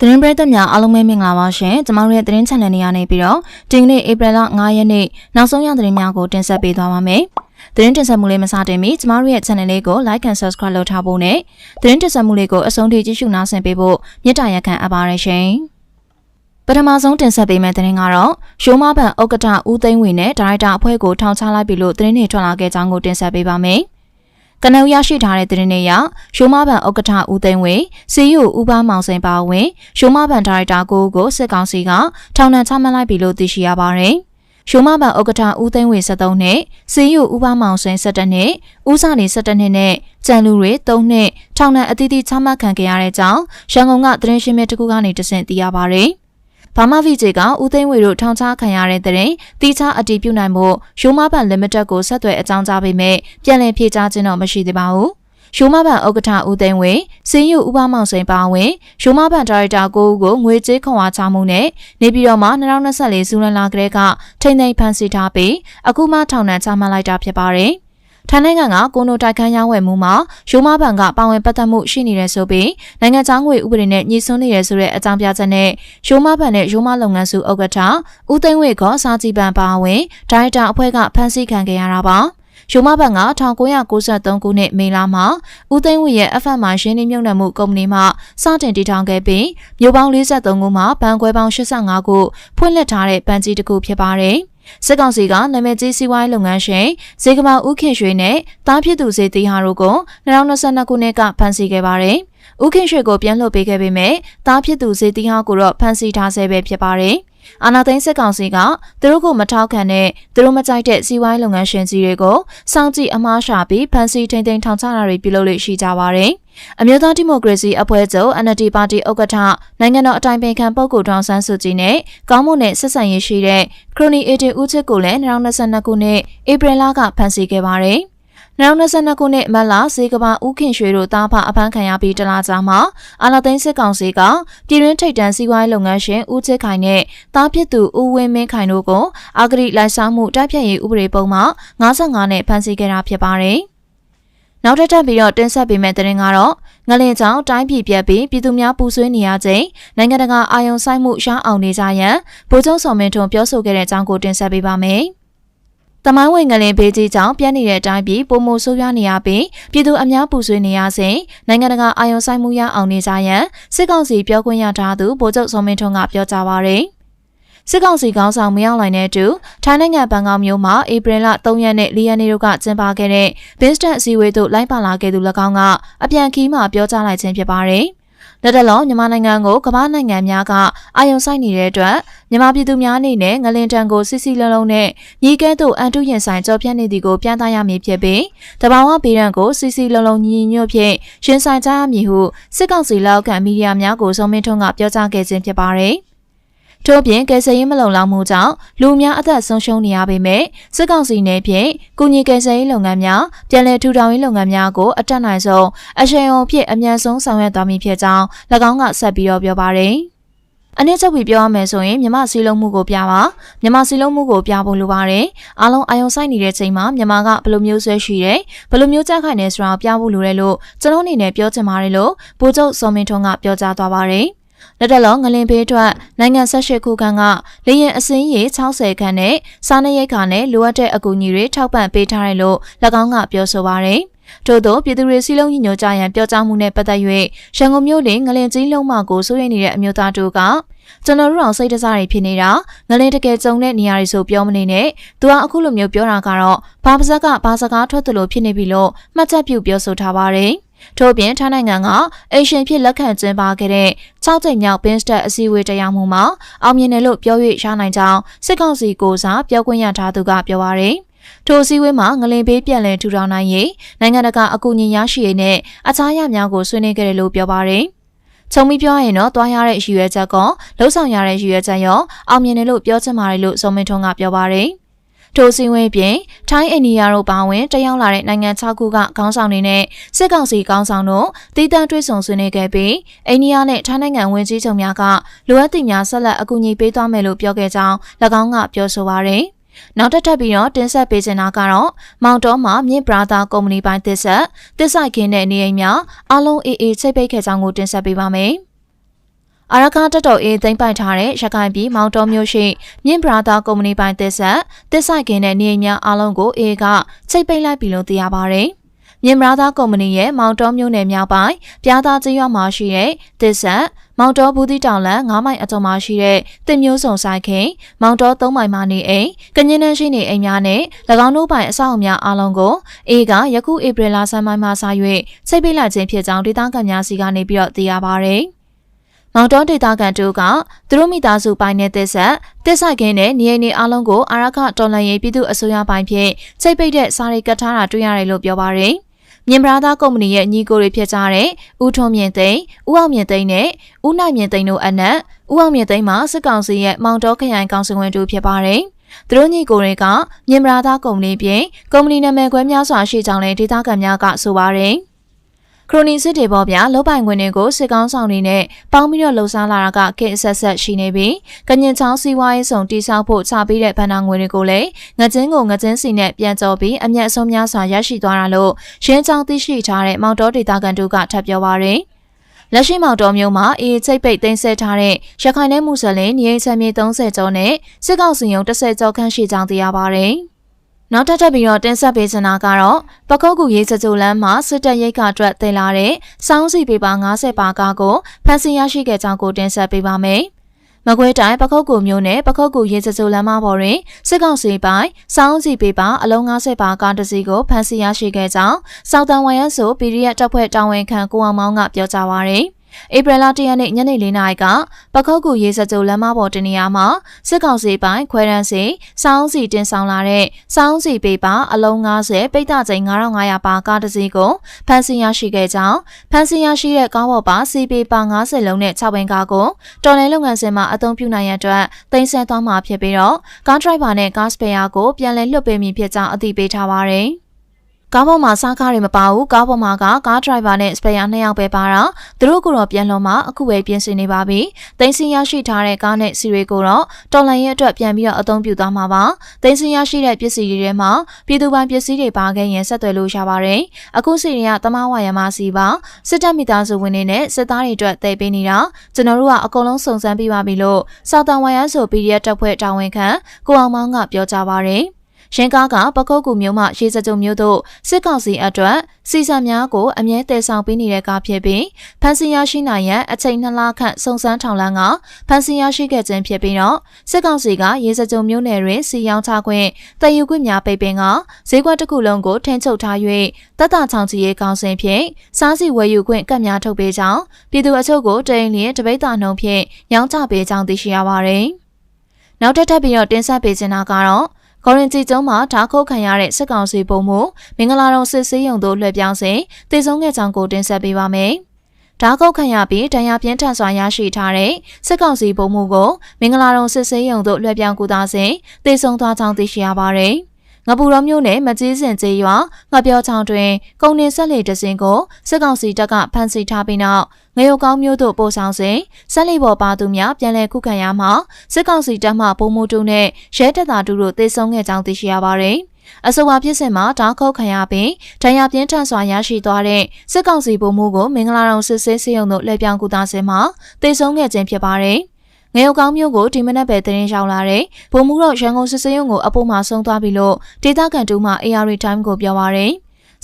သတင်းပရိသတ်များအားလုံးပဲမင်္ဂလာပါရှင်ကျမတို့ရဲ့သတင်း channel နေရာနေပြီးတော့ဒီကနေ့ဧပြီလ9ရက်နေ့နောက်ဆုံးရသတင်းများကိုတင်ဆက်ပေးသွားပါမယ်သတင်းတင်ဆက်မှုလေးမစတင်မီကျမတို့ရဲ့ channel လေးကို like and subscribe လုပ်ထားဖို့နဲ့သတင်းတင်ဆက်မှုလေးကိုအဆုံးထိကြည့်ရှုနားဆင်ပေးဖို့မေတ္တာရက်ခံအပ်ပါရရှင်ပထမဆုံးတင်ဆက်ပေးမယ့်သတင်းကတော့ရှိုးမဘန်ဥက္ကဋ္ဌဦးသိန်းဝေနဲ့ဒါရိုက်တာအဖွဲ့ကိုထောင်ချလိုက်ပြီလို့သတင်းတွေထွက်လာခဲ့ကြောင်းကိုတင်ဆက်ပေးပါမယ်။ ကနဦးရရှိထားတဲ့သတင်းတွေအရရှိုးမဘန်ဥက္ကဋ္ဌဦးသိန်းဝေစီယူဦးပါမောင်စိန်ပါဝင်ရှိုးမဘန်ဒါရိုက်တာကိုကိုစစ်ကောင်စီကထောင်ဒဏ်ချမှတ်လိုက်ပြီလို့သိရှိရပါတယ်။ရှိုးမဘန်ဥက္ကဋ္ဌဦးသိန်းဝေ73နှစ်စီယူဦးပါမောင်စိန်17နှစ်ဦးစာနေ17နှစ်နဲ့ကြံလူတွေ3နှစ်ထောင်ဒဏ်အသီးသီးချမှတ်ခံခဲ့ရတဲ့အကြောင်းရန်ကုန်ကသတင်းရှင်းမြစ်တစ်ခုကနေတဆင့်သိရပါတယ်။ ဘာမဗီဂျေကဦးသိန်းဝေတို့ထောင်ချခံရတဲ့တဲ့ရင်တီချအတီးပြုနိုင်မှုရိုးမဘန်လီမိတက်ကိုဆက်သွယ်အကြောင်းကြားပေမဲ့ပြန်လည်ဖြေကြားခြင်းတော့မရှိသေးပါဘူး။ရိုးမဘန်ဥက္ကဋ္ဌဦးသိန်းဝေစင်းယူဥပမောင်စိန်ပါဝင်ရိုးမဘန်ဒါရိုက်တာကိုဦးကိုငွေကြေးခွန်အားချမှုနဲ့နေပြည်တော်မှာ2024ဇူလိုင်လကတည်းကထိန်းသိမ်းဖမ်းဆီးထားပြီးအခုမှထောင်ဒဏ်ချမှတ်လိုက်တာဖြစ်ပါတယ်။ ထိုင်းနိုင်ငံကကိုနိုတိုက်ခန်းရောင်းဝယ်မှုမှာရိုးမဘန်ကပါဝင်ပတ်သက်မှုရှိနေတယ်ဆိုပြီးနိုင်ငံခြားငွေဥပဒေနဲ့ညှိစွန်းနေတယ်ဆိုတဲ့အကြောင်းပြချက်နဲ့ရိုးမဘန်နဲ့ရိုးမလုပ်ငန်းစုဥက္ကဋ္ဌဦးသိန်းဝေကစာကြည်ပန်ပါဝင်ဒါရိုက်တာအဖွဲ့ကဖမ်းဆီးခံခဲ့ရတာပါရိုမဘန်က1993ခုနှစ်မေလမှာဦးသိန်းဝေရဲ့ FM မှာရင်းနှီးမြှုပ်နှံမှုကုမ္ပဏီမှစတင်တည်ထောင်ခဲ့ပြီးမြို့ပေါင်း43ခုမှာဘဏ်ခွဲပေါင်း85ခုဖွင့်လှစ်ထားတဲ့ဘဏ်ကြီးတစ်ခုဖြစ်ပါတယ်။ စစ်ကောင်စီကနာမည်ကြီးစီးပွားရေးလုပ်ငန်းရှင်ဇေကမာဦးခင်ရွှေနဲ့တားဖြစ်သူဇေတီဟာတို့ကို2022ခုနှစ်ကဖမ်းဆီးခဲ့ပါတယ်။ဦးခင်ရွှေကိုပြန်လွှတ်ပေးခဲ့ပေမဲ့တားဖြစ်သူဇေတီဟာကိုတော့ဖမ်းဆီးထားဆဲပဲဖြစ်ပါတယ်။ အာနာသိန်းစစ်ကောင်စီကသူတို့ကိုမထောက်ခံတဲ့သူတို့မကြိုက်တဲ့စီးပွားရေးလုပ်ငန်းရှင်ကြီးတွေကိုစောင့်ကြည့်အမှားရှာပြီးဖမ်းဆီးထိန်သိမ်းထောင်ချတာတွေပြုလုပ်လို့ရှိကြပါတယ်။အမျိုးသားဒီမိုကရေစီအဖွဲ့ချုပ် NLD ပါတီဥက္ကဋ္ဌနိုင်ငံတော်အတိုင်ပင်ခံပုဂ္ဂိုလ်ဒေါအောင်ဆန်းစုကြည်နဲ့ကောင်းမွန်တဲ့ဆက်ဆံရေးရှိတဲ့ခရိုနီအေတင်ဦးချစ်ကိုလည်း2022ခုနှစ်ဧပြီလကဖမ်းဆီးခဲ့ပါတယ်။ 2022ခုနှစ်မတ်လဈေးကဘာဦးခင်ရွှေတို့တားဖအဖမ်းခံရပြီးတလားကြာမှာအာလာသိန်းစစ်ကောင်စီကပြည်တွင်းထိပ်တန်းစီးပွားရေးလုပ်ငန်းရှင်ဦးချစ်ခိုင်နဲ့တားဖြစ်သူဦးဝင်းမင်းခိုင်တို့ကိုအာဂရိလိုက်စားမှုတိုက်ဖြတ်ရေးဥပဒေပုံမှ55နဲ့ဖမ်းဆီးခဲ့တာဖြစ်ပါတယ်။နောက်ထပ်ထပ်ပြီးတော့တင်ဆက်ပေးမယ့်သတင်းကတော့ငလင်ကြောင့်တိုင်းပြည်ပြက်ပြီးပြည်သူများပူဆွေးနေရချိန်နိုင်ငံတကာအာယုံဆိုင်မှုရအောင်နေကြရန်ဗိုလ်ချုပ်စော်မင်းထွန်းပြောဆိုခဲ့တဲ့အကြောင်းကိုတင်ဆက်ပေးပါမယ်။ တမိုင်းဝင်ငလင်ဘေးကြီးကြောင့်ပြက်နေတဲ့အတိုင်းပြည်ပုံမှုဆိုးရွားနေရပြီးပြည်သူအများပူဆွေးနေရစဉ်နိုင်ငံတကာအာယုံဆိုင်မှုရအောင်နေကြရန်စစ်ကောင်စီပြောခွင့်ရထားသူဗိုလ်ချုပ်စော်မင်းထွန်းကပြောကြားပါရယ်။စစ်ကောင်စီခေါင်းဆောင်မရောက်လိုက်တဲ့အတူထိုင်းနိုင်ငံဘန်ကောက်မြို့မှာဧပြီလ3ရက်နဲ့4ရက်နေ့တို့ကကျင်းပခဲ့တဲ့ Business အစည်းအဝေးသို့လိုက်ပါလာခဲ့သူ၎င်းကအပြန်ခီးမှာပြောကြားလိုက်ခြင်းဖြစ်ပါတယ်။ လက်တလုံးမြန်မာနိုင်ငံကိုကမ္ဘာနိုင်ငံများကအာရုံစိုက်နေတဲ့အတွက်မြန်မာပြည်သူများအနေနဲ့ငလင်တန်ကိုစစ်စီလုံးလုံးနဲ့ညီကဲသို့အန်တုရင်ဆိုင်ကြောပြတ်နေသည်ကိုပြသရမည်ဖြစ်ပြီးတဘာဝပေရန်ကိုစစ်စီလုံးလုံးညီညွတ်ဖြင့်ရှင်ဆိုင်ကြရမည်ဟုစစ်ကောင်စီလောက်ခံမီဒီယာများကိုစုံမင်းထွန်းကပြောကြားခဲ့ခြင်းဖြစ်ပါတယ်။ ထို့ပြင်ကယ်ဆယ်ရေးမလုံလောက်မှုကြောင့်လူများအသက်ဆုံးရှုံးနေရပေမဲ့စစ်ကောင်စီနယ်ဖြင့်ကုညီကယ်ဆယ်ရေးလုပ်ငန်းများပြည်내ထူထောင်ရေးလုပ်ငန်းများကိုအတက်နိုင်ဆုံးအရှိန်အဟုန်ဖြင့်အမြန်ဆုံးဆောင်ရွက်သွားမည်ဖြစ်ကြောင်း၎င်းကဆက်ပြီးတော့ပြောပါတယ်။အနည်းချက်ပြီးပြောရမယ်ဆိုရင်မြမစီလုံးမှုကိုပြပါမြမစီလုံးမှုကိုပြဖို့လိုပါတယ်အားလုံးအာယုံဆိုင်နေတဲ့ချိန်မှာမြမကဘယ်လိုမျိုးဆွဲရှိတယ်ဘယ်လိုမျိုးကြက်ခိုင်နေဆိုတာပြဖို့လိုတယ်လို့ကျွန်တော်အနေနဲ့ပြောချင်ပါတယ်လို့ဗိုလ်ချုပ်စောမင်းထွန်းကပြောကြားသွားပါတယ် လက်တလုံးငလင်ဘေးထွက်နိုင်ငံ၁၈ခုခန့်ကလေရင်အစင်းရေ60ခန့်နဲ့စားနပ်ရိက္ခာနဲ့လိုအပ်တဲ့အကူအညီတွေထောက်ပံ့ပေးထားတယ်လို့၎င်းကပြောဆိုပါရယ်ထို့သောပြည်သူတွေစီလုံးညီညွတ်ကြရန်ပြောကြားမှုနဲ့ပတ်သက်၍ရန်ကုန်မြို့လင်ငလင်ကြီးလုံးမကိုစိုးရိမ်နေတဲ့အမျိုးသားတို့ကကျွန်တော်တို့အောင်စိတ်တစားတွေဖြစ်နေတာငလင်တကယ်ကြုံတဲ့နေရာတွေဆိုပြောမနေနဲ့သူကအခုလိုမျိုးပြောတာကတော့ဘာပါဇက်ကဘာစကားထွက်တယ်လို့ဖြစ်နေပြီလို့မှတ်ချက်ပြုပြောဆိုထားပါတယ်။ ထို့ပြင်ထိုင်းနိုင်ငံကအေရှင်ဖြစ်လက်ခံကျင်းပခဲ့တဲ့6ကြိမ်မြောက်ဘင်းစတက်အစည်းအဝေးတရားမှုမှာအောင်မြင်တယ်လို့ပြော၍ရနိုင်ကြောင်းစစ်ကောင်စီကိုစားပြောခွင့်ရထားသူကပြောပါရယ်ထိုစည်းဝေးမှာငလင်ပေးပြန်လည်ထူထောင်နိုင်ရေးနိုင်ငံတကာအကူအညီရရှိရေးနဲ့အခြားရများကိုဆွေးနွေးခဲ့တယ်လို့ပြောပါရယ်ချုံပြီးပြောရင်တော့တွားရတဲ့ရည်ရွယ်ချက်ကောလှုပ်ဆောင်ရတဲ့ရည်ရွယ်ချက်ရောအောင်မြင်တယ်လို့ပြောချင်ပါတယ်လို့စုံမင်းထွန်းကပြောပါရယ် ထိုစည်းဝေးပြင်ထိုင်းအိန္ဒိယတို့ပါဝင်တက်ရောက်လာတဲ့နိုင်ငံ6ခုကခေါင်းဆောင်တွေနဲ့စစ်ကောင်စီခေါင်းဆောင်တို့တည်တံ့တွေ့ဆုံဆွေးနွေးခဲ့ပြီးအိန္ဒိယနဲ့ထိုင်းနိုင်ငံဝန်ကြီးချုပ်များကလိုအပ်သည့်များဆက်လက်အကူအညီပေးသွားမယ်လို့ပြောခဲ့ကြောင်း၎င်းကပြောဆိုပါရယ်နောက်တစ်ထပ်ပြီးတော့တင်ဆက်ပေးချင်တာကတော့မောင်တော်မှာမြင့်ပရာသာကုမ္ပဏီပိုင်းတစ်ဆက်တစ်ဆိုင်ခင်းတဲ့နေအိမ်များအလုံးအေးအေးချိတ်ပိတ်ခဲ့ကြောင်းကိုတင်ဆက်ပေးပါမယ်။ အာရခတက်တော်အေးသိမ့်ပိုက်ထားတဲ့ရခိုင်ပြည်မောင်တော်မြို့ရှိမြင့်ပရာသာကုမ္ပဏီပိုင်သစ်ဆက်တစ်ဆိုင်ကင်းတဲ့နေအိမ်များအားလုံးကိုအေးကချိတ်ပိတ်လိုက်ပြီလို့သိရပါတယ်။မြင့်ပရာသာကုမ္ပဏီရဲ့မောင်တော်မြို့နယ်မြောက်ပိုင်းပြားသားကျေးရွာမှာရှိတဲ့တစ်ဆက်မောင်တော်ဘူးတိတောင်လန်9မိုင်အကျော်မှာရှိတဲ့တင်မျိုးစုံဆိုင်ခင်မောင်တော်3မိုင်မှာနေအိမ်ကညင်းနှန်းရှိနေအိမ်များနဲ့၎င်းတို့ပိုင်အဆောက်အအုံများအားလုံးကိုအေးကယခုဧပြီလဆန်းပိုင်းမှာစ၍စိတ်ပိတ်လိုက်ခြင်းဖြစ်ကြောင်းဒေသခံများစီကနေပြီးတော့သိရပါဗျ။ မောင်တော်ဒေတာကန်တို့ကသူတို့မိသားစုပိုင်းနဲ့တစ္ဆက်တစ်ဆိုင်ခင်းနဲ့နေအိမ်တွေအားလုံးကိုအာရခတော်လန်ရေးပြည်သူအစိုးရပိုင်းဖြင့်စိတ်ပိတ်တဲ့စာရိတ်ကတ်ထားတာတွေ့ရတယ်လို့ပြောပါရယ်မြင်ပရာသားကုမ္ပဏီရဲ့ညီကိုတွေဖြစ်ကြတဲ့ဦးထွန်းမြင့်သိန်း၊ဦးအောင်မြင့်သိန်းနဲ့ဦးနိုင်မြင့်သိန်းတို့အနက်ဦးအောင်မြင့်သိန်းမှာစစ်ကောင်စီရဲ့မောင်တော်ခရိုင်ကောင်စီဝင်တို့ဖြစ်ပါတယ်။သူတို့ညီကိုတွေကမြင်ပရာသားကုမ္ပဏီပြင်ကုမ္ပဏီနာမည်ခွဲများစွာရှိကြောင်းလည်းဒေသခံများကဆိုပါတယ်။ ခရိုနီစစ်တွေပေါ်ပြလောပိုင်ခွင့်တွေကိုစစ်ကောင်းဆောင်တွေနဲ့ပေါင်းပြီးတော့လှုပ်ရှားလာတာကခေတ်ဆက်ဆက်ရှိနေပြီးကညင်ချောင်းစီးပွားရေးဆောင်တိဆောက်ဖို့ချပေးတဲ့ဗန္နာငွေတွေကိုလည်းငကျင်းကိုငကျင်းစီနဲ့ပြန်ကြော်ပြီးအမျက်အဆုံးများစွာရရှိသွားတာလို့ရင်းချောင်းသိရှိထားတဲ့မောင်တော်ဒေတာကန်တို့ကထပ်ပြောပါရယ်လက်ရှိမောင်တော်မျိုးမှာအေးချိတ်ပိတ်သိမ်းဆဲထားတဲ့ရခိုင်နယ်မူဆလင်နေအိမ်ချမ်းမြေ30ကျော်နဲ့စစ်ကောက်စီယုံ30ကျော်ခန့်ရှိကြောင်းသိရပါရယ်။ နောက်ထပ်ထပ်ပြီးတော့တင်ဆက်ပေးချင်တာကတော့ပခုတ်ကူရေးစကြိုလမ်းမှာစစ်တပ်ရိတ်ကအတွက်တင်လာတဲ့စောင်းစီပေပါ90ပါကားကိုဖန်ဆီးရရှိခဲ့ကြောင်းကိုတင်ဆက်ပေးပါမယ်။မကွေးတိုင်းပခုတ်ကူမျိုးနဲ့ပခုတ်ကူရေးစကြိုလမ်းမပေါ်တွင်စစ်ကောင်စီပိုင်းစောင်းစီပေပါအလုံး90ပါကားတစ်စီးကိုဖန်ဆီးရရှိခဲ့ကြောင်းစောက်တန်ဝိုင်ရန်ဆို PDF တပ်ဖွဲ့တာဝန်ခံကိုအောင်မောင်းကပြောကြားပါရယ်။ ဧပြီလ၁ရက်နေ့ညနေ၄နာရီကပခုတ်ကူရေးစကြိုလမ်းမပေါ်တင်နေရမှာစစ်ကောင်စီပိုင်းခွဲရန်စီစောင်းစီတင်ဆောင်လာတဲ့စောင်းစီပေပါအလုံး90ပိတ်တချိန်9500ပါကားတစ်စီးကိုဖမ်းဆီးရရှိခဲ့ကြောင်းဖမ်းဆီးရရှိတဲ့ကားပေါ်ပါစီပေပါ90လုံးနဲ့6ဘင်းကားကိုတော်လိုင်းလုပ်ငန်းစဉ်မှာအသုံးပြုနိုင်ရန်အတွက်တင်ဆက်သွားမှာဖြစ်ပြီးတော့ကားဒရိုက်ဘာနဲ့ကားစပယ်ယာကိုပြန်လည်လွှတ်ပေးမိဖြစ်ကြောင်းအသိပေးထားပါရယ်။ ကားပေါ်မှာစားကားတွေမပါဘူးကားပေါ်မှာကကားဒရိုင်ဘာနဲ့စပယ်ယာနှစ်ယောက်ပဲပါတာသူတို့ကတော့ပြန်လုံးမှာအခုပဲပြင်ဆင်နေပါပြီတင်စီရရှိထားတဲ့ကားနဲ့စီတွေကိုတော့တော်လန်ရဲ့အတွက်ပြန်ပြီးတော့အသုံးပြုသွားမှာပါတင်စီရရှိတဲ့ပစ္စည်းတွေထဲမှာပြည်သူပိုင်ပစ္စည်းတွေပါခဲ့ရင်ဆက်သွယ်လို့ရပါတယ်အခုစီတွေကတမဝါရမစီပါစစ်တပ်မိသားစုဝင်တွေနဲ့စစ်သားတွေအတွက်တည်ပေးနေတာကျွန်တော်တို့ကအကုန်လုံးစုံစမ်းပြီးပါပြီလို့စောက်တန်ဝါရဆို PDF တပ်ဖွဲ့တာဝန်ခံကိုအောင်မောင်းကပြောကြားပါတယ် ရင်ကားကပကုတ်ကူမျိုးမှရေစကြုံမျိုးတို့စစ်ကောင်စီအတွက်စီစံများကိုအမြဲတည်ဆောင်ပေးနေတဲ့ကားဖြစ်ပြီးဖန်စီရရှိနိုင်ရန်အချိန်နှစ်လခန့်စုံစမ်းထောင်လန်းကဖန်စီရရှိခဲ့ခြင်းဖြစ်ပြီးတော့စစ်ကောင်စီကရေစကြုံမျိုးနယ်တွင်စီရောင်းချခွင့်တည်ယူခွင့်များပိတ်ပင်ကဈေးကွက်တစ်ခုလုံးကိုထင်းချုပ်ထား၍တပ်တာချောင်ကြီးရေးကောင်းစဉ်ဖြင့်စားစီဝယ်ယူခွင့်ကတ်များထုတ်ပေးကြောင်းပြည်သူအချို့ကိုတိန်လျင်တပိတ်တာနှုံဖြင့်ရောင်းချပေးကြောင်းသိရှိရပါတယ်။နောက်ထပ်ထပ်ပြီးတော့တင်ဆက်ပေးချင်တာကတော့ ဂေါရင်ကြီးကျုံးမှာဓာခုတ်ခံရတဲ့စစ်ကောင်စီပုံမှုမင်္ဂလာတော်စစ်ဆေးရုံသို့လွှဲပြောင်းစဉ်တည်ဆုံးခဲ့ကြောင်းကိုတင်ဆက်ပေးပါမယ်။ဓာကုတ်ခံရပြီးဒဏ်ရာပြင်းထန်စွာရရှိထားတဲ့စစ်ကောင်စီပုံမှုကိုမင်္ဂလာတော်စစ်ဆေးရုံသို့လွှဲပြောင်းကူတာစဉ်တည်ဆုံးသွားကြောင်းသိရှိရပါတယ်။ ငပူတော်မြို့နယ်မကြီးစင်ကျေးရွာငပြောချောင်းတွင်ကုန်နေဆက်လေတစင်ကိုစစ်ကောင်စီတပ်ကဖမ်းဆီးထားပြီးနောက်ငရုတ်ကောင်းမြို့သို့ပို့ဆောင်စဉ်ဆက်လီပေါ်ပါသူများပြန်လည်ခုခံရမှစစ်ကောင်စီတပ်မှဘုံမိုးတူနဲ့ရဲတပ်သားတူတို့တေဆုံးခဲ့ကြောင်းသိရှိရပါတယ်။အဆိုပါဖြစ်စဉ်မှာတောင်းခုတ်ခံရပြီးဒဏ်ရာပြင်းထန်စွာရရှိသွားတဲ့စစ်ကောင်စီဗိုလ်မှူးကိုမင်္ဂလာတော်စစ်ဆေးစေုံတို့လက်ပြောင်းကူတာစဉ်မှာတေဆုံးခဲ့ခြင်းဖြစ်ပါတယ်။ ငရုတ်ကောင်းမျိုးကိုဒီမနက်ပဲတင်ရောက်လာတဲ့ဗိုလ်မှူးတော့ရန်ကုန်စစ်စေးရုံကိုအပိုးမှဆုံးသွားပြီလို့ဒေသခံတူမှ AR Time ကိုပြောပါရယ်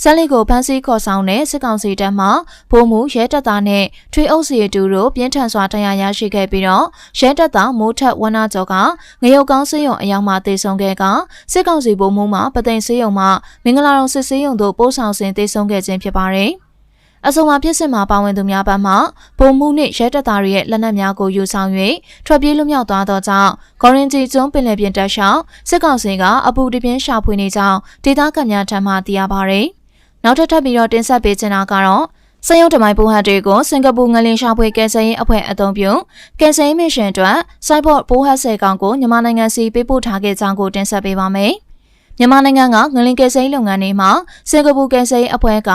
ဆက်လက်ကိုဖမ်းဆီးခေါ်ဆောင်တဲ့စစ်ကောင်စီတပ်မှဗိုလ်မှူးရဲတပ်သားနဲ့ထွေအုပ်စီတူတို့ပြင်းထန်စွာတရားရရှိခဲ့ပြီးတော့ရဲတပ်သားမိုးထက်ဝနာကျော်ကငရုတ်ကောင်းစေးရုံအယောင်မှတေဆုံးခဲ့ကစစ်ကောင်စီဗိုလ်မှူးမှပသိမ်စေးရုံမှမင်္ဂလာတော်စစ်စေးရုံတို့ပို့ဆောင်စဉ်တေဆုံးခဲ့ခြင်းဖြစ်ပါတယ်။ အဆိုပါဖြစ်စဉ်မှာပါဝင်သူများဘက်မှဗိုလ်မှူးနှင့်ရဲတပ်သားတွေရဲ့လက်နက်များကိုယူဆောင်၍ထွက်ပြေးလွတ်မြောက်သွားသောကြောင့်ဂေါရင်ဂျီကျွန်းပင်လယ်ပြင်တပ်ရှောင်းစစ်ကောင်စီကအပူတပြင်းရှာဖွေနေကြောင်းဒေသခံများထံမှသိရပါဗျ။နောက်ထပ်ထပ်ပြီးတော့တင်ဆက်ပေးချင်တာကတော့စရုံတမိုင်းဘူဟတ်တွေကိုစင်ကာပူငလင်ရှာဖွေကယ်ဆယ်ရေးအဖွဲ့အသုံးပြုကယ်ဆယ်ရေးမစ်ရှင်အတွက်စိုက်ဘော့ဘူဟတ်ဆယ်ကောင်ကိုမြန်မာနိုင်ငံစီပေးပို့ထားခဲ့ကြောင်းကိုတင်ဆက်ပေးပါမယ်။ မြန်မာနိုင်ငံကငလင်ကယ်ဆယ်ရေးလုပ်ငန်းတွေမှာစင်ကာပူကယ်ဆယ်ရေးအဖွဲ့က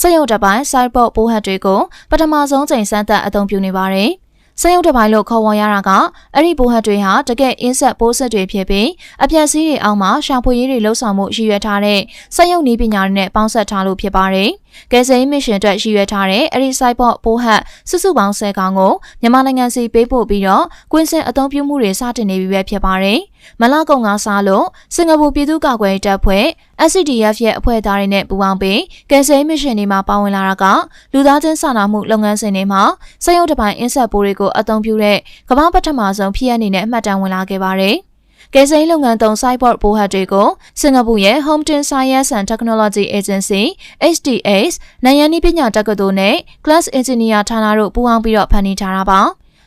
စက်ရုံတစ်ပိုင်း Cyborg ပိုးဟတ်တွေကိုပထမဆုံးချိန်စမ်းသပ်အသုံးပြုနေပါတယ်။စက်ရုံတစ်ပိုင်းလို့ခေါ်ဝေါ်ရတာကအဲ့ဒီပိုးဟတ်တွေဟာတကယ်အင်းဆက်ပိုးဆက်တွေဖြစ်ပြီးအပြက်စီးတွေအောက်မှာရှာဖွေရေးတွေလှုပ်ဆောင်မှုရည်ရွယ်ထားတဲ့စက်ရုံနည်းပညာတွေနဲ့ပေါင်းစပ်ထားလို့ဖြစ်ပါတယ် ကယ်ဆယ်ရေးမစ်ရှင်အတွက်ရည်ရွယ်ထားတဲ့အဲဒီ cyborg ပိုးဟတ်စုစုပေါင်း10ကောင်ကိုမြန်မာနိုင်ငံစီပေးပို့ပြီးတော့ကွင်းစင်အသုံးပြုမှုတွေစတင်နေပြီပဲဖြစ်ပါတယ်။မလကုံကစားလို့စင်ကာပူပြည်သူ့ကာကွယ်တပ်ဖွဲ့ SCDF ရဲ့အဖွဲ့သားတွေနဲ့ပူးပေါင်းပြီးကယ်ဆယ်ရေးမစ်ရှင်တွေမှာပါဝင်လာတာကလူသားချင်းစာနာမှုလုပ်ငန်းစဉ်တွေမှာစက်ရုပ်တစ်ပိုင်းအင်းဆက်ပိုးတွေကိုအသုံးပြုတဲ့ကမ္ဘာပထမဆုံးဖြစ်ရအနေနဲ့အမှတ်တမ်းဝင်လာခဲ့ပါတယ်။ ကယ်ဆယ်ရေးလုပ်ငန်းသုံး cyborg ပိုးဟတ်တွေကိုစင်ကာပူရဲ့ Hometon Science and Technology Agency HTS နိုင်ငံနည်းပညာတက္ကသိုလ်နဲ့ Class Engineer ဌာနတို့ပူးပေါင်းပြီးတော့ဖန်တီးထားတာပါ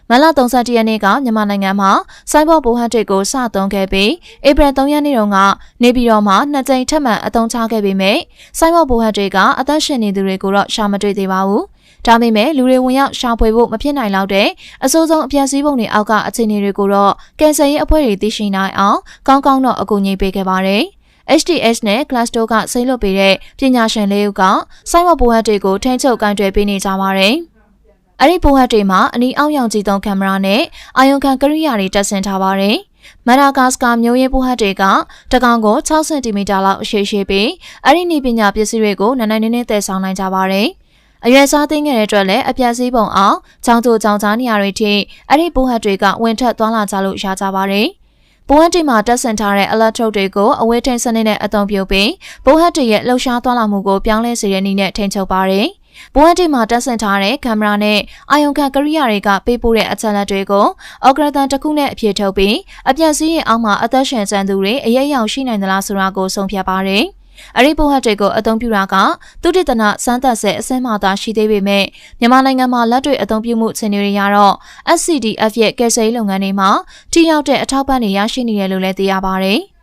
မလ31ရက်နေ့ကမြန်မာနိုင်ငံမှာစိုင်းဘောပိုဟတ်တွေကိုစသုံးခဲ့ပြီးဧပြီ3ရက်နေ့တုန်းကနေပြည်တော်မှာနှစ်ကြိမ်ထပ်မံအသုံးချခဲ့ပေမဲ့စိုင်းဘောပိုဟတ်တွေကအသက်ရှင်နေသူတွေကိုတော့ရှာမတွေ့သေးပါဘူး ဒါပေမဲ့လူတွေဝင်ရောက်ရှာဖွေဖို့မဖြစ်နိုင်တော့တဲ့အစိုးဆုံးအပြည့်စည်းပုံတွေအောက်ကအခြေအနေတွေကိုတော့ကင်ဆယ်ရေးအဖွဲ့တွေသိရှိနိုင်အောင်ကောင်းကောင်းတော့အကူအညီပေးခဲ့ပါတယ်။ HTS နဲ့ Cluster ကစိတ်လွတ်ပေးတဲ့ပညာရှင်လေးဦးကစိုင်းမပိုဟတ်တွေကိုထိန်းချုပ်ကင်တွယ်ပေးနေကြပါတယ်။အဲ့ဒီပိုဟတ်တွေမှာအနီးအောက်ရောင်ကြည့်သုံးကင်မရာနဲ့အာယုံခံကရိယာတွေတပ်ဆင်ထားပါတယ်။မဒါဂတ်စကာမျိုးရေးပိုဟတ်တွေကတကောင်ကို6စင်တီမီတာလောက်အရှိရှိပြီးအဲ့ဒီနေပညာပစ္စည်းတွေကိုနန်းနိုင်နေနေသယ်ဆောင်နိုင်ကြပါတယ်။ အရွယ်စားသိမ်းခဲ့တဲ့အတွက်လည်းအပြတ်စည်းပုံအောင်ချောင်းတူချောင်းချားနေရာတွေထိအဲ့ဒီပိုးဟတ်တွေကဝင်ထက်သွားလာကြလို့ရကြပါတယ်။ပိုးဟတ်တွေမှာတက်ဆင်ထားတဲ့ electrode တွေကိုအဝေးထိန်စနစ်နဲ့အသုံးပြုပြီးပိုးဟတ်တွေရဲ့လှုပ်ရှားသွားလာမှုကိုပြောင်းလဲစေတဲ့နည်းနဲ့ထိန်းချုပ်ပါတယ်။ပိုးဟတ်တွေမှာတက်ဆင်ထားတဲ့ကင်မရာနဲ့အာယုံခံကရိယာတွေကပေးပို့တဲ့အချက်လက်တွေကိုအော်ဂရတန်တစ်ခုနဲ့အပြည့်ထုတ်ပြီးအပြတ်စည်းရင်အောက်မှာအသက်ရှင်ကျန်သူတွေအရေးအယောင်ရှိနိုင်သလားဆိုတာကိုဆုံးဖြတ်ပါတယ်။ အရိပိုဟတ်တွေကိုအသုံးပြုတာကသူတိတနာစမ်းသပ်ဆဲအစင်းမှသာရှိသေးပေမဲ့မြန်မာနိုင်ငံမှာလက်တွေ့အသုံးပြုမှုအခြေအနေတွေရတော့ SCDF ရဲ့ကယ်ဆယ်ရေးလုပ်ငန်းတွေမှာထိရောက်တဲ့အထောက်ပံ့တွေရရှိနေတယ်လို့လည်းသိရပါတယ်။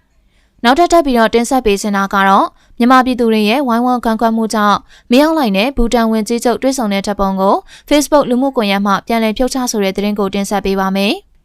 နောက်ထပ်တက်ပြီးတော့တင်ဆက်ပေးစင်တာကတော့မြန်မာပြည်သူတွေရဲ့ဝိုင်းဝန်းကန့်ကွက်မှုကြောင့်မရောက်လိုက်တဲ့ဘူတန်ဝင်ကြီးချုပ်တွဲဆောင်တဲ့တပ်ပုံကို Facebook လူမှုကွန်ရက်မှာပြန်လည်ဖြုတ်ချဆိုတဲ့သတင်းကိုတင်ဆက်ပေးပါမယ်။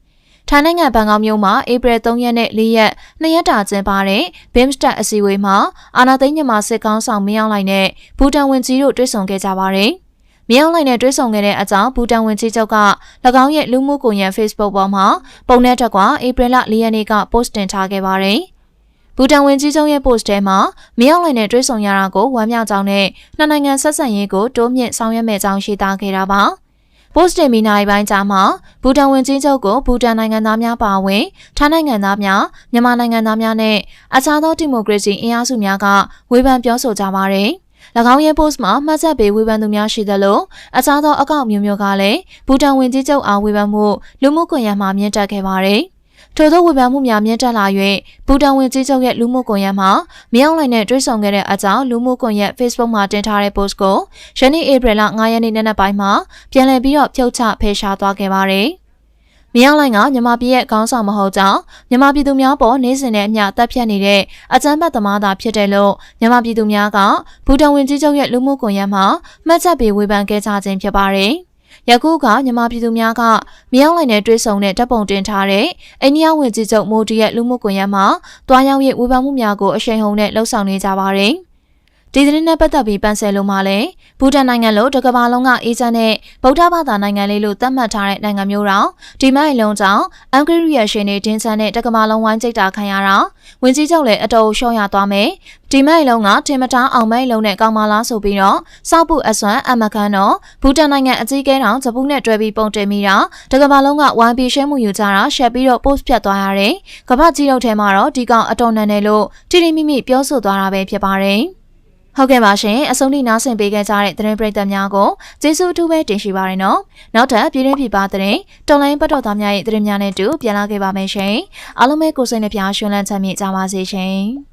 ထိုင်းနိုင်ငံဘန်ကောက်မြို့မှာဧပြီ3ရက်နဲ့4ရက်နှစ်ရက်တာကျင်းပတဲ့ BIMSTEC အစည်းအဝေးမှာအာနာသိန်းမြန်မာစစ်ကောင်းဆောင်မင်းအောင်လှိုင်နဲ့ဘူတန်ဝင်ကြီးတို့တွေ့ဆုံခဲ့ကြပါတယ်။မြေအောင်လိုက်နဲ့တွေ့ဆုံခဲ့တဲ့အကြောင်းဘူတန်ဝင်ကြီးချုပ်က၎င်းရဲ့လူမှုကွန်ရက် Facebook ပေါ်မှာပုံနဲ့တက်ကွာဧပြီလ၄ရက်နေ့က post တင်ထားခဲ့ပါတယ်။ဘူတန်ဝင်ကြီးချုပ်ရဲ့ post ထဲမှာမြေအောင်လိုက်နဲ့တွေ့ဆုံရတာကိုဝမ်းမြောက်ကြောင်းနဲ့နှစ်နိုင်ငံဆက်ဆံရေးကိုတိုးမြင့်ဆောင်ရွက်မဲ့ကြောင်းရှင်းတာခဲ့တာပါ။ post တင်ပြီးနိုင်ပိုင်းကြားမှာဘူတန်ဝင်ကြီးချုပ်ကိုဘူတန်နိုင်ငံသားများပါဝင်ထိုင်းနိုင်ငံသားများမြန်မာနိုင်ငံသားများနဲ့အခြားသောဒီမိုကရေစီအင်အားစုများကဝေဖန်ပြောဆိုကြပါတယ်။၎င်းရဲ့ post မှာမှတ်ချက်ပေးဝေဖန်သူများရှိသလိုအခြားသောအကောင့်မျိုးမျိုးကလည်းဘူတန်ဝင်ကြီးချုပ်အားဝေဖန်မှုလူမှုကွန်ရက်မှာမြင့်တက်ခဲ့ပါတယ်။ ထို့သောဝေဖန်မှုများမြင့်တက်လာ၍ဘူတန်ဝင်ကြီးချုပ်ရဲ့လူမှုကွန်ရက်မှာမြောင်းလိုက်နဲ့တွေ့ဆုံခဲ့တဲ့အကြောင်းလူမှုကွန်ရက် Facebook မှာတင်ထားတဲ့ post ကိုယနေ့ဧပြီလ9ရက်နေ့နံနက်ပိုင်းမှာပြန်လည်ပြီးတော့ဖြုတ်ချဖယ်ရှားသွားခဲ့ပါတယ်။မြောင်းလိုင်းကမြန်မာပြည်ရဲ့ခေါင်းဆောင်မဟုတ်ကြောင်းမြန်မာပြည်သူများပေါ်နေစဉ်နဲ့အမျှတပ်ဖြတ်နေတဲ့အကြမ်းဖက်သမားသာဖြစ်တယ်လို့မြန်မာပြည်သူများကဘူတန်ဝင်ကြီးချုပ်ရဲ့လူမှုကွန်ရက်မှာမှတ်ချက်ပေးဝေဖန်ခဲ့ကြခြင်းဖြစ်ပါတယ်။ ယခုကမြန်မာပြည်သူများကမြောင်းလိုက်နဲ့တွဲဆုံတဲ့တပ်ပုံတင်ထားတဲ့အိန္ဒိယဝင်ကြီးချုပ်မိုဒီရဲ့လူမှုကွန်ရက်မှာတွားရောက်ရဲ့ဝေဖန်မှုများကိုအရှိန်ဟုန်နဲ့လှုံ့ဆော်နေကြပါတယ်။ ဒီသတင်းနဲ့ပတ်သက်ပြီးပန်ဆယ်လုံးမှာလည်းဘူတန်နိုင်ငံလို့တကဘာလုံးကအေဂျင့်နဲ့ဗုဒ္ဓဘာသာနိုင်ငံလေးလို့သတ်မှတ်ထားတဲ့နိုင်ငံမျိုးတော့ဒီမိုင်လုံးကြောင့်အန်ဂရီယာရှင်တွေတင်းဆန်းတဲ့တကဘာလုံးဝိုင်းကြိတ်တာခံရတာဝင်ကြီးချုပ်လည်းအတော်ရှော့ရသွားမယ်ဒီမိုင်လုံးကတင်မတာအောင်မိုင်လုံးနဲ့ကောင်းမလားဆိုပြီးတော့စောက်ပုအစွမ်းအမကန်တော့ဘူတန်နိုင်ငံအကြီးကဲတောင်ဂျပူးနဲ့တွဲပြီးပုံတင်မိတာတကဘာလုံးကဝိုင်းပြီးရှဲမှုယူကြတာရှက်ပြီးတော့ post ဖြတ်သွားရတယ်ကမ္ဘာကြီးတို့ထဲမှာတော့ဒီကောင်အတော်နန်တယ်လို့တိတိမိမိပြောဆိုသွားတာပဲဖြစ်ပါတယ် ဟုတ်ကဲ့ပါရှင်အဆုံးထိနားဆင်ပေးခဲ့ကြတဲ့သတင်းပရိသတ်များကိုကျေးဇူးအထူးပဲတင်ရှိပါရနော်နောက်ထပ်ပြည်တွင်းပြည်ပသတင်းတော်လိုင်းပတ်တော်သားများရဲ့သတင်းများနဲ့တူပြန်လာခဲ့ပါမယ်ရှင်အားလုံးပဲကိုယ်စိတ်နှပြရှင်လန်းချမ်းမြေ့ကြပါစေရှင်